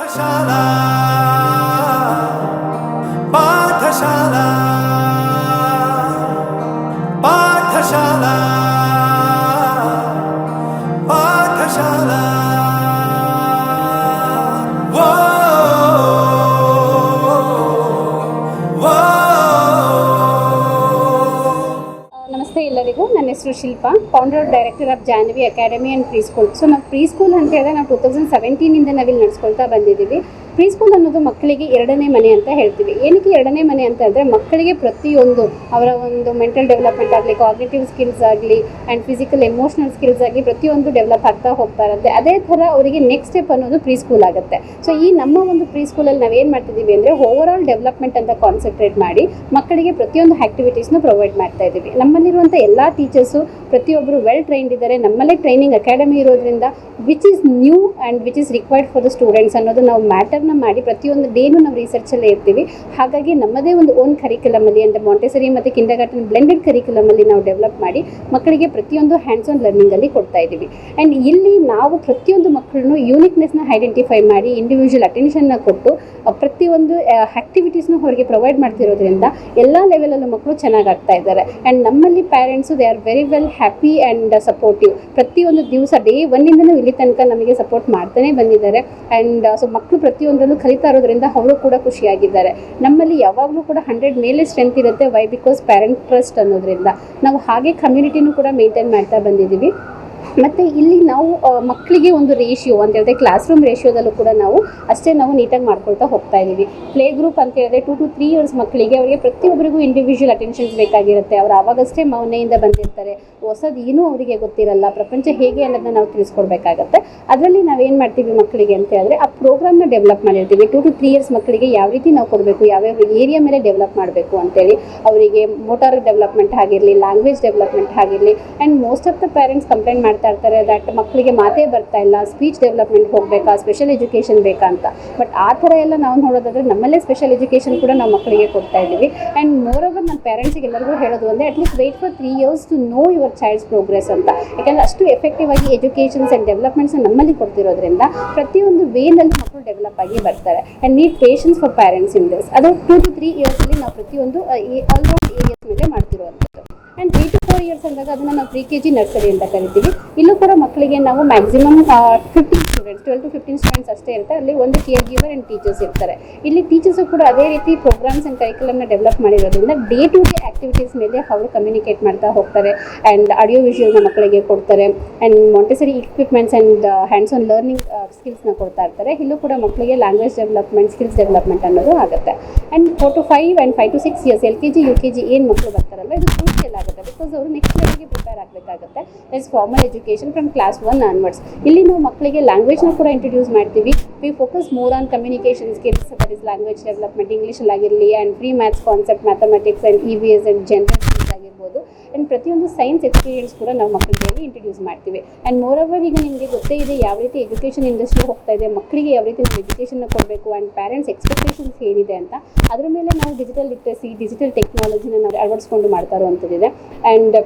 পাঠশালা পাঠশালা। ಹೆಸರು founder director of Janvi academy and pre school so ನಾವು ಪ್ರೀ ಸ್ಕೂಲ್ ಅಂತ ಹೇಳಿದ್ರೆ ನಾವು ಟೂ ತೌಸಂಡ್ ಸೆವೆಂಟೀನಿಂದ ನಾವಿಲ್ಲಿ ನಡೆಸ್ಕೊಳ್ತಾ ಬಂದಿದ್ದೀವಿ. ಪ್ರೀ ಸ್ಕೂಲ್ ಅನ್ನೋದು ಮಕ್ಕಳಿಗೆ ಎರಡನೇ ಮನೆ ಅಂತ ಹೇಳ್ತೀವಿ. ಏನಕ್ಕೆ ಎರಡನೇ ಮನೆ ಅಂತ ಅಂದರೆ ಮಕ್ಕಳಿಗೆ ಪ್ರತಿಯೊಂದು ಅವರ ಒಂದು ಮೆಂಟಲ್ ಡೆವಲಪ್ಮೆಂಟ್ ಆಗಲಿ ಕಾಗ್ನೇಟಿವ್ ಸ್ಕಿಲ್ಸ್ ಆಗಲಿ ಆ್ಯಂಡ್ ಫಿಸಿಕಲ್ ಎಮೋಷನಲ್ ಸ್ಕಿಲ್ಸ್ ಆಗಲಿ ಪ್ರತಿಯೊಂದು ಡೆವಲಪ್ ಆಗ್ತಾ ಹೋಗ್ತಾ ಇರುತ್ತೆ. ಅದೇ ಥರ ಅವರಿಗೆ ನೆಕ್ಸ್ಟ್ ಸ್ಟೆಪ್ ಅನ್ನೋದು ಪ್ರೀ ಸ್ಕೂಲ್ ಆಗುತ್ತೆ. ಸೊ ಈ ನಮ್ಮ ಒಂದು ಪ್ರೀ ಸ್ಕೂಲಲ್ಲಿ ನಾವೇನು ಮಾಡ್ತಿದ್ದೀವಿ ಅಂದರೆ ಓವರ್ ಆಲ್ ಡೆವಲಪ್ಮೆಂಟ್ ಅಂತ ಕಾನ್ಸಂಟ್ರೇಟ್ ಮಾಡಿ ಮಕ್ಕಳಿಗೆ ಪ್ರತಿಯೊಂದು ಆ್ಯಕ್ಟಿವಿಟೀಸ್ನ ಪ್ರೊವೈಡ್ ಮಾಡ್ತಾ ಇದ್ದೀವಿ. ನಮ್ಮಲ್ಲಿರುವಂಥ ಎಲ್ಲ ಟೀಚರ್ಸು ಪ್ರತಿಯೊಬ್ಬರು ವೆಲ್ ಟ್ರೈನ್ಡ್ ಇದ್ದಾರೆ. ನಮ್ಮಲ್ಲೇ ಟ್ರೈನಿಂಗ್ ಅಕಾಡೆಮಿ ಇರೋದ್ರಿಂದ which is new and which is required for the students ಅನ್ನೋದು ನಾವು ಮ್ಯಾಟರ್ನ ಮಾಡಿ ಪ್ರತಿಯೊಂದು ಡೇನು ನಾವು ರಿಸರ್ಚಲ್ಲೇ ಇರ್ತೀವಿ. ಹಾಗಾಗಿ ನಮ್ಮದೇ ಒಂದು ಓನ್ ಕರಿಕ್ಯುಲಮಲ್ಲಿ ಅಂದರೆ ಮಾಂಟೆಸರಿ ಮತ್ತು ಕಿಂಡರ್ ಗಾರ್ಟನ್ ಬ್ಲೆಂಡೆಡ್ ಕರಿಕ್ಯುಲಮಲ್ಲಿ ನಾವು ಡೆವಲಪ್ ಮಾಡಿ ಮಕ್ಕಳಿಗೆ ಪ್ರತಿಯೊಂದು ಹ್ಯಾಂಡ್ಸ್ ಆನ್ ಲರ್ನಿಂಗಲ್ಲಿ ಕೊಡ್ತಾ ಇದ್ದೀವಿ. ಆ್ಯಂಡ್ ಇಲ್ಲಿ ನಾವು ಪ್ರತಿಯೊಂದು ಮಕ್ಕಳನ್ನು ಯೂನಿಕ್ನೆಸ್ನ ಐಡೆಂಟಿಫೈ ಮಾಡಿ ಇಂಡಿವಿಜುವಲ್ ಅಟೆನ್ಷನ್ನ ಕೊಟ್ಟು ಪ್ರತಿಯೊಂದು ಆ್ಯಕ್ಟಿವಿಟೀಸ್ನ ಅವರಿಗೆ ಪ್ರೊವೈಡ್ ಮಾಡ್ತಿರೋದ್ರಿಂದ ಎಲ್ಲ ಲೆವೆಲಲ್ಲೂ ಮಕ್ಕಳು ಚೆನ್ನಾಗಿ ಆಗ್ತಾ ಇದ್ದಾರೆ. ಆ್ಯಂಡ್ ನಮ್ಮಲ್ಲಿ parents they are very well happy and supportive ಪ್ರತಿಯೊಂದು ದಿವಸ ಡೇ ಒನ್ನಿಂದನೂ ಇಲ್ಲಿ ತನಕ ನಮಗೆ ಸಪೋರ್ಟ್ ಮಾಡ್ತಾನೆ ಬಂದಿದ್ದಾರೆ. ಆ್ಯಂಡ್ ಸೊ ಮಕ್ಕಳು ಪ್ರತಿಯೊಂದರಲ್ಲೂ ಕಲಿತಾ ಇರೋದ್ರಿಂದ ಅವರು ಕೂಡ ಖುಷಿಯಾಗಿದ್ದಾರೆ. ನಮ್ಮಲ್ಲಿ ಯಾವಾಗಲೂ ಕೂಡ ಹಂಡ್ರೆಡ್ ಮೇಲೆ ಸ್ಟ್ರೆಂತ್ ಇರುತ್ತೆ. ವೈ ಬಿಕಾಸ್ ಪ್ಯಾರೆಂಟ್ ಟ್ರಸ್ಟ್ ಅನ್ನೋದ್ರಿಂದ. ನಾವು ಹಾಗೆ ಕಮ್ಯುನಿಟಿನೂ ಕೂಡ ಮೇಂಟೈನ್ ಮಾಡ್ತಾ ಬಂದಿದ್ದೀವಿ. ಮತ್ತು ಇಲ್ಲಿ ನಾವು ಮಕ್ಕಳಿಗೆ ಒಂದು ರೇಷಿಯೋ ಅಂತ ಹೇಳಿದ್ರೆ ಕ್ಲಾಸ್ ರೂಮ್ ರೇಷಿಯೋದಲ್ಲೂ ಕೂಡ ನಾವು ಅಷ್ಟೇ ನಾವು ನೀಟಾಗಿ ಮಾಡ್ಕೊಳ್ತಾ ಹೋಗ್ತಾ ಇದ್ದೀವಿ. ಪ್ಲೇ ಗ್ರೂಪ್ ಅಂತ ಹೇಳಿದ್ರೆ ಟು ಟು ತ್ರೀ ಇಯರ್ಸ್ ಮಕ್ಕಳಿಗೆ ಅವರಿಗೆ ಪ್ರತಿಯೊಬ್ಬರಿಗೂ ಇಂಡಿವಿಜುವಲ್ ಅಟೆನ್ಷನ್ಸ್ ಬೇಕಾಗಿರುತ್ತೆ. ಅವ್ರು ಆವಾಗಷ್ಟೇ ಮೌನೆಯಿಂದ ಬಂದಿರ್ತಾರೆ. ಹೊಸದು ಏನೂ ಅವರಿಗೆ ಗೊತ್ತಿರಲ್ಲ. ಪ್ರಪಂಚ ಹೇಗೆ ಅನ್ನೋದನ್ನ ನಾವು ತಿಳಿಸ್ಕೊಡ್ಬೇಕಾಗತ್ತೆ. ಅದರಲ್ಲಿ ನಾವೇನು ಮಾಡ್ತೀವಿ ಮಕ್ಕಳಿಗೆ ಅಂತ ಹೇಳಿದ್ರೆ, ಆ ಪ್ರೋಗ್ರಾಮ್ನ ಡೆವಲಪ್ ಮಾಡಿರ್ತೀವಿ. ಟು ಟು ತ್ರೀ ಇಯರ್ಸ್ ಮಕ್ಕಳಿಗೆ ಯಾವ ರೀತಿ ನಾವು ಕೊಡಬೇಕು, ಯಾವ್ಯಾವ ಏರಿಯಾ ಮೇಲೆ ಡೆವಲಪ್ ಮಾಡಬೇಕು ಅಂತೇಳಿ. ಅವರಿಗೆ ಮೋಟಾರ್ ಡೆವಲಪ್ಮೆಂಟ್ ಆಗಿರಲಿ ಲ್ಯಾಂಗ್ವೇಜ್ ಡೆವಲಪ್ಮೆಂಟ್ ಆಗಿರಲಿ and most of the parents complaint ಮಾಡ್ತಾ ಇರ್ತಾರೆ ದಟ್ ಮಕ್ಕಳಿಗೆ ಮಾತೇ ಬರ್ತಾ ಇಲ್ಲ ಸ್ಪೀಚ್ ಡೆವಲಪ್ಮೆಂಟ್ ಹೋಗಬೇಕಾ ಸ್ಪೆಷಲ್ ಎಜುಕೇಷನ್ ಬೇಕಾ ಅಂತ. ಬಟ್ ಆ ಥರ ಎಲ್ಲ ನಾವು ನೋಡೋದಾದ್ರೆ ನಮ್ಮಲ್ಲೇ ಸ್ಪೆಷಲ್ ಎಜುಕೇಷನ್ ಕೂಡ ನಾವು ಮಕ್ಕಳಿಗೆ ಕೊಡ್ತಾ ಇದ್ದೀವಿ. ಆ್ಯಂಡ್ ಮೋರ್ ಓವರ್ ನನ್ನ ಪೇರೆಂಟ್ಸಿಗೆ ಎಲ್ಲರಿಗೂ ಹೇಳೋದು ಅಂದರೆ at least wait for three years to know your child's progress ಅಂತ. ಯಾಕಂದ್ರೆ ಅಷ್ಟು ಎಫೆಕ್ಟಿವ್ ಆಗಿ ಎಜುಕೇಷನ್ಸ್ ಆ್ಯಂಡ್ ಡೆವಲಪ್ಮೆಂಟ್ಸ್ ನಮ್ಮಲ್ಲಿ ಕೊಡ್ತಿರೋದ್ರಿಂದ ಪ್ರತಿಯೊಂದು ವೇನಲ್ಲಿ ಮಕ್ಕಳು ಡೆವಲಪ್ ಆಗಿ ಬರ್ತಾರೆ. And need patience for parents in this ಅದು ಟೂ ಟು ತ್ರೀ ಇಯರ್ಸಲ್ಲಿ ನಾವು ಪ್ರತಿಯೊಂದು ಆಲ್ರೌಂಡ್ ಏರಿಯಾಸ್ ಮೇಲೆ ಮಾಡ್ತಿರುವಂಥದ್ದು ಆ್ಯಂಡ್ ತ್ರೀ ಟು ಫೋರ್ ಅದನ್ನ ನಾವು ಪ್ರಿ ಕೆ ಜಿ ನರ್ಸರಿ ಅಂತ ಕರಿತೀವಿ. ಇಲ್ಲೂ ಕೂಡ ಮಕ್ಕಳಿಗೆ ನಾವು maximum fifty twelve to fifteen students ಅಷ್ಟೇ ಇರ್ತಾರೆ ಅಲ್ಲಿ ಒಂದು ಕೇರ್ ಗಿವರ್ ಆ್ಯಂಡ್ ಟೀಚರ್ಸ್ ಇರ್ತಾರೆ. ಇಲ್ಲಿ ಟೀಚರ್ಸು ಕೂಡ ಅದೇ ರೀತಿ ಪ್ರೋಗ್ರಾಮ್ಸ್ ಆ್ಯಂಡ್ ಕರಿಕ್ಯುಲಮ್ನ ಡೆವಲಪ್ ಮಾಡಿರೋದ್ರಿಂದ ಡೇ ಟು ಡೇ ಆ್ಯಕ್ಟಿವಿಟೀಸ್ ಮೇಲೆ ಅವರು ಕಮ್ಯುನಿಕೇಟ್ ಮಾಡ್ತಾ ಹೋಗ್ತಾರೆ. ಆ್ಯಂಡ್ ಆಡಿಯೋ ವಿಷುವಲ್ನ ಮಕ್ಕಳಿಗೆ ಕೊಡ್ತಾರೆ. And Montessori equipments and hands on learning ಸ್ಕಿಲ್ಸ್ನ ಕೊಡ್ತಾ ಇರ್ತಾರೆ. ಇಲ್ಲೂ ಕೂಡ ಮಕ್ಕಳಿಗೆ ಲ್ಯಾಂಗ್ವೇಜ್ ಡೆವಲಪ್ಮೆಂಟ್ ಸ್ಕಿಲ್ಸ್ ಡೆವಲಪ್ಮೆಂಟ್ ಅನ್ನೋದು ಆಗುತ್ತೆ. And four to five and five to six years L K G U K G ಏನು ಮಕ್ಕಳು ಬರ್ತಾರಲ್ಲ, ಇದು ಕ್ರೂಷಿಯಲ್ ಆಗುತ್ತೆ. ಬಿಕಾಸ್ ಅವರು ನೆಕ್ಸ್ಟ್ ಲೆವೆಲ್ಗೆ prepare ಆಗಬೇಕಾಗುತ್ತೆ. As formal education from class one onwards ಇಲ್ಲಿ ನಾವು ಮಕ್ಕಳಿಗೆ ಲ್ಯಾಂಗ್ವೇಜ್ನ ಕೂಡ ಇಂಟ್ರೊಡ್ಯೂಸ್ ಮಾಡ್ತೀವಿ. We focus more on communication skills that is language development English ಆಗಿರಲಿ and free maths concept mathematics and E V S and general skills ಆಗಿರ್ಬೋದು. And ಪ್ರತಿಯೊಂದು science experience ಕೂಡ ನಾವು ಮಕ್ಕಳಿಗೆ ಇಂಟ್ರೊಡ್ಯೂಸ್ ಮಾಡ್ತೀವಿ. ಆ್ಯಂಡ್ ಮೋರ್ ಓವರ್ ಈಗ ನಿಮಗೆ ಗೊತ್ತೇ ಇದೆ ಯಾವ ರೀತಿ ಎಜುಕೇಷನ್ ಇಂಡಸ್ಟ್ರಿ ಹೋಗ್ತಾ ಇದೆ, ಮಕ್ಕಳಿಗೆ ಯಾವ ರೀತಿ ನಾವು ಎಜುಕೇಷನ್ನ ಕೊಡಬೇಕು ಆ್ಯಂಡ್ ಪ್ಯಾರೆಂಟ್ಸ್ ಎಕ್ಸ್ಪೆಕ್ಟೇಷನ್ಸ್ ಏನಿದೆ ಅಂತ. ಅದ್ರ ಮೇಲೆ ನಾವು ಡಿಜಿಟಲ್ ಲಿಟ್ರಸಿ ಡಿಜಿಟಲ್ ಟೆಕ್ನಾಲಜಿನ ನಾವು ಅಳವಡಿಸ್ಕೊಂಡು ಮಾಡ್ತಾ ಇರುವಂಥದ್ದಿದೆ. ಆ್ಯಂಡ್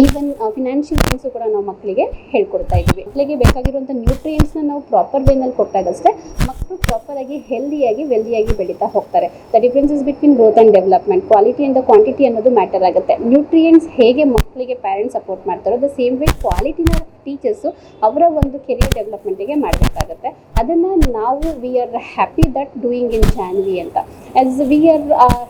ಈವನ್ ಫಿನಾನ್ಷಿಯಲ್ ಥಿಂಗ್ಸು ಕೂಡ ನಾವು ಮಕ್ಕಳಿಗೆ ಹೇಳ್ಕೊಡ್ತಾ ಇದ್ದೀವಿ ಮಕ್ಕಳಿಗೆ ಬೇಕಾಗಿರುವಂಥ ನ್ಯೂಟ್ರಿಯೆಂಟ್ಸ್ನ ನಾವು ಪ್ರಾಪರ್ ವೇನಲ್ಲಿ ಕೊಟ್ಟಾಗಷ್ಟೇ ಮಕ್ಕಳು ಪ್ರಾಪರಾಗಿ ಹೆಲ್ದಿಯಾಗಿ ವೆಲ್ದಿಯಾಗಿ ಬೆಳೀತಾ ಹೋಗ್ತಾರೆ. The differences between growth and development quality and the quantity ಅನ್ನೋದು ಮ್ಯಾಟರ್ ಆಗುತ್ತೆ. ನ್ಯೂಟ್ರಿಯೆಂಟ್ಸ್ ಹೇಗೆ ಮಕ್ಕಳಿಗೆ ಪ್ಯಾರೆಂಟ್ಸ್ ಸಪೋರ್ಟ್ ಮಾಡ್ತಾರೋ ದ ಸೇಮ್ ವೇ ಕ್ವಾಲಿಟಿನ ಟೀಚರ್ಸು ಅವರ ಒಂದು ಕೆರಿಯರ್ ಡೆವಲಪ್ಮೆಂಟಿಗೆ ಮಾಡಬೇಕಾಗತ್ತೆ. ಅದನ್ನು ನಾವು we are happy that doing in Janvi ಅಂತ. ಆ್ಯಸ್ ವಿ ಆರ್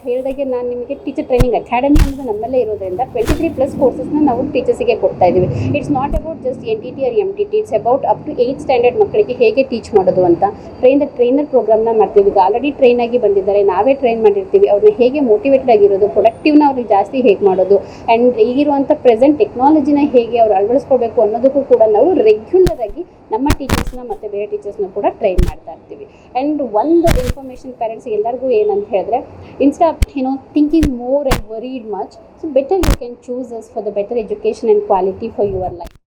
ಹೇಳಿದಾಗೆ ನಾನು ನಿಮಗೆ ಟೀಚರ್ ಟ್ರೈನಿಂಗ್ ಅಕಾಡೆಮಿ ಅನ್ನೋದು ನಮ್ಮಲ್ಲೇ ಇರೋದ್ರಿಂದ ಟ್ವೆಂಟಿ ತ್ರೀ ಪ್ಲಸ್ ಕೋರ್ಸಸ್ನ ನಾವು ಟೀಚರ್ಸಿಗೆ ಕೊಡ್ತಾ ಇದ್ದೀವಿ. It's not about just N T T R M T T it's about up to eighth standard ಮಕ್ಕಳಿಗೆ ಹೇಗೆ ಟೀಚ್ ಮಾಡೋದು ಅಂತ. ಟ್ರೈನ್ ದ ಟ್ರೈನರ್ ಪ್ರೋಗ್ರಾಮ್ನ ಮಾಡ್ತೀವಿ. ಈಗ ಆಲ್ರೆಡಿ ಟ್ರೈನ್ ಆಗಿ ಬಂದಿದ್ದಾರೆ, ನಾವೇ ಟ್ರೈನ್ ಮಾಡಿರ್ತೀವಿ. ಅವ್ರನ್ನ ಹೇಗೆ ಮೋಟಿವೇಟೆಡ್ ಆಗಿರೋದು ಪ್ರೊಡಕ್ಟಿವ್ನ ಅವ್ರಿಗೆ ಜಾಸ್ತಿ ಹೇಗೆ ಮಾಡೋದು ಆ್ಯಂಡ್ ಈಗಿರುವಂಥ ಪ್ರೆಸೆಂಟ್ ಟೆಕ್ನಾಲಜಿನ ಹೇಗೆ ಅವ್ರು ಅಳವಡಿಸ್ಕೊಳ್ಬೇಕು ಅನ್ನೋದಕ್ಕೂ ಕೂಡ ನಾವು ರೆಗ್ಯುಲರ್ ಆಗಿ ನಮ್ಮ ಟೀಚರ್ಸ್ನ ಮತ್ತು ಬೇರೆ ಟೀಚರ್ಸ್ನ ಕೂಡ ಟ್ರೈನ್ ಮಾಡ್ತಾ ಇರ್ತೀವಿ. ಆ್ಯಂಡ್ ಒಂದು ಇನ್ಫಾರ್ಮೇಷನ್ ಪೇರೆಂಟ್ಸ್ ಎಲ್ಲರಿಗೂ ಏನಂತ ಹೇಳಿದ್ರೆ ಇನ್ಸ್ಟಾ ಏನೋ thinking more and worried much so better you can choose us for the better education and quality for your life